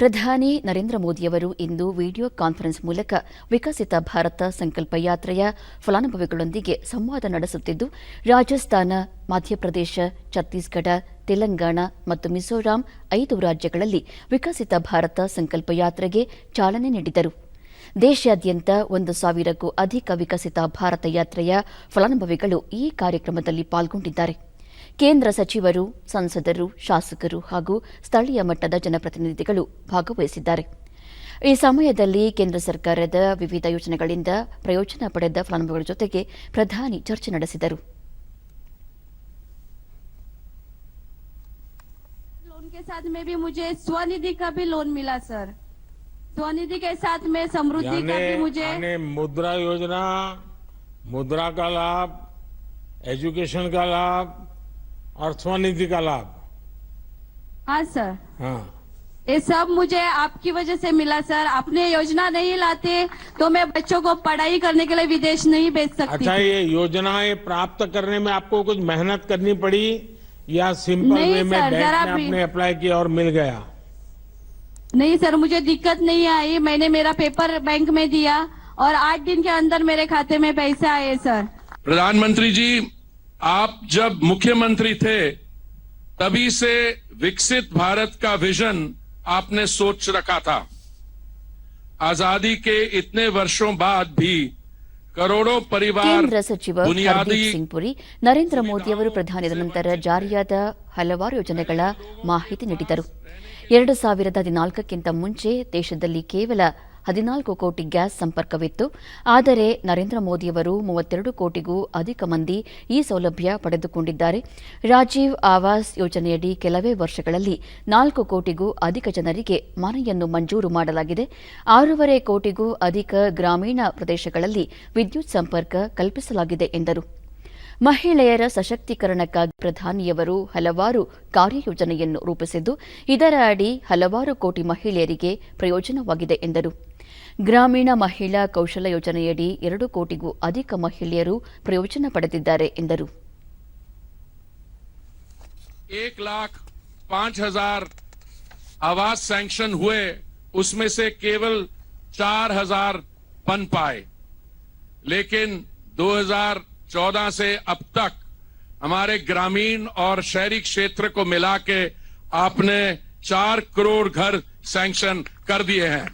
ಪ್ರಧಾನಿ ನರೇಂದ್ರ ಮೋದಿಯವರು ಇಂದು video conference ಮೂಲಕ ವಿಕಸಿತ ಭಾರತ ಸಂಕಲ್ಪ ಯಾತ್ರೆಯ ಫಲಾನುಭವಿಗಳೊಂದಿಗೆ ಸಂವಾದ ನಡೆಸುತ್ತಿದ್ದು, ರಾಜಸ್ಥಾನ, ಮಧ್ಯಪ್ರದೇಶ, ಛತ್ತೀಸ್ಗಢ, ತೆಲಂಗಾಣ ಮತ್ತು ಮಿಜೋರಾಂ ಐದು ರಾಜ್ಯಗಳಲ್ಲಿ ವಿಕಸಿತ ಭಾರತ ಸಂಕಲ್ಪ ಯಾತ್ರೆಗೆ ಚಾಲನೆ ನೀಡಿದರು. ದೇಶಾದ್ಯಂತ ಒಂದು ಸಾವಿರಕ್ಕೂ ಅಧಿಕ ವಿಕಸಿತ ಭಾರತ ಯಾತ್ರೆಯ ಫಲಾನುಭವಿಗಳು ಈ ಕಾರ್ಯಕ್ರಮದಲ್ಲಿ ಪಾಲ್ಗೊಂಡಿದ್ದಾರೆ. ಕೇಂದ್ರ ಸಚಿವರು ಸಂಸದರು ಶಾಸಕರು ಹಾಗೂ ಸ್ಥಳೀಯ ಮಟ್ಟದ ಜನಪ್ರತಿನಿಧಿಗಳು ಭಾಗವಹಿಸಿದ್ದಾರೆ ಈ ಸಮಯದಲ್ಲಿ ಕೇಂದ್ರ ಸರ್ಕಾರದ ವಿವಿಧ ಯೋಜನೆಗಳಿಂದ ಪ್ರಯೋಜನ ಪಡೆದ ಫಲಾನುಭವಿಗಳ ಜೊತೆಗೆ ಪ್ರಧಾನಿ ಚರ್ಚೆ ನಡೆಸಿದರು लोन के साथ में भी मुझे स्वनिधि का भी लोन मिला सर स्वनिधि के साथ में समृद्धि का भी यानी मुझे यानी मुद्रा योजना मुद्रा का लाभ एजुकेशन का लाभ और स्वनिधि का लाभ। हाँ सर। हाँ। ये सब मुझे आपकी वजह से मिला सर। आपने योजना नहीं लाते तो मैं बच्चों को पढ़ाई करने के लिए विदेश नहीं भेज सकती अच्छा ये योजनाएँ प्राप्त करने में आपको कुछ मेहनत करनी पड़ी या सिंपल नहीं वे में सर, बैंक में आपने अप्लाई किया और मिल गया? नहीं सर मुझे दिक्कत नहीं आई। मैंने मेरा पेपर बैंक में दिया और आठ दिन के अंदर मेरे खाते में पैसे आए सर। प्रधानमंत्री जी आप जब मुख्यमंत्री थे तभी से विकसित भारत का विजन आपने सोच रखा था आजादी के इतने वर्षों बाद भी करोड़ों परिवार ಕೇಂದ್ರ ಸಚಿವ बुनियादी ಹರ್ದೀಪ್ ಸಿಂಗ್ ಪುರಿ ನರೇಂದ್ರ ಮೋದಿಯವರು ಪ್ರಧಾನಿಯಾದ ನಂತರ ಜಾರಿಯಾದ ಹಲವಾರು ಯೋಜನೆಗಳ ಮಾಹಿತಿ ನೀಡಿದರು ಎರಡು ಸಾವಿರದ ಹದಿನಾಲ್ಕಕ್ಕಿಂತ ಮುಂಚೆ ದೇಶದಲ್ಲಿ ಕೇವಲ ಹದಿನಾಲ್ಕು ಕೋಟಿ ಗ್ಯಾಸ್ ಸಂಪರ್ಕವಿತ್ತು. ಆದರೆ ನರೇಂದ್ರ ಮೋದಿಯವರು ಮೂವತ್ತೆರಡು ಕೋಟಿಗೂ ಅಧಿಕ ಮಂದಿ ಈ ಸೌಲಭ್ಯ ಪಡೆದುಕೊಂಡಿದ್ದಾರೆ. ರಾಜೀವ್ ಆವಾಸ್ ಯೋಜನೆಯಡಿ ಕೆಲವೇ ವರ್ಷಗಳಲ್ಲಿ ನಾಲ್ಕು ಕೋಟಿಗೂ ಅಧಿಕ ಜನರಿಗೆ ಮನೆಯನ್ನು ಮಂಜೂರು ಮಾಡಲಾಗಿದೆ. ಆರೂವರೆ ಕೋಟಿಗೂ ಅಧಿಕ ಗ್ರಾಮೀಣ ಪ್ರದೇಶಗಳಲ್ಲಿ ವಿದ್ಯುತ್ ಸಂಪರ್ಕ ಕಲ್ಪಿಸಲಾಗಿದೆ ಎಂದರು. ಮಹಿಳೆಯರ ಸಶಕ್ತೀಕರಣಕ್ಕಾಗಿ ಪ್ರಧಾನಿಯವರು ಹಲವಾರು ಕಾರ್ಯಯೋಜನೆಯನ್ನು ರೂಪಿಸಿದ್ದು, ಇದರ ಅಡಿ ಹಲವಾರು ಕೋಟಿ ಮಹಿಳೆಯರಿಗೆ ಪ್ರಯೋಜನವಾಗಿದೆ ಎಂದರು. ಗ್ರಾಮೀಣ ಮಹಿಳಾ ಕೌಶಲ ಯೋಜನೆಯಡಿ ಎರಡು ಕೋಟಿಗೂ ಅಧಿಕ ಮಹಿಳೆಯರು ಪ್ರಯೋಜನ ಪಡೆದಿದ್ದಾರೆ ಎಂದರು एक लाख पांच हजार आवास सैंक्शन हुए उसमें से केवल चार हजार बन पाए लेकिन 2014 से अब तक हमारे ग्रामीण और शहरी क्षेत्र को मिला के आपने चार करोड़ घर सैंक्शन कर दिए हैं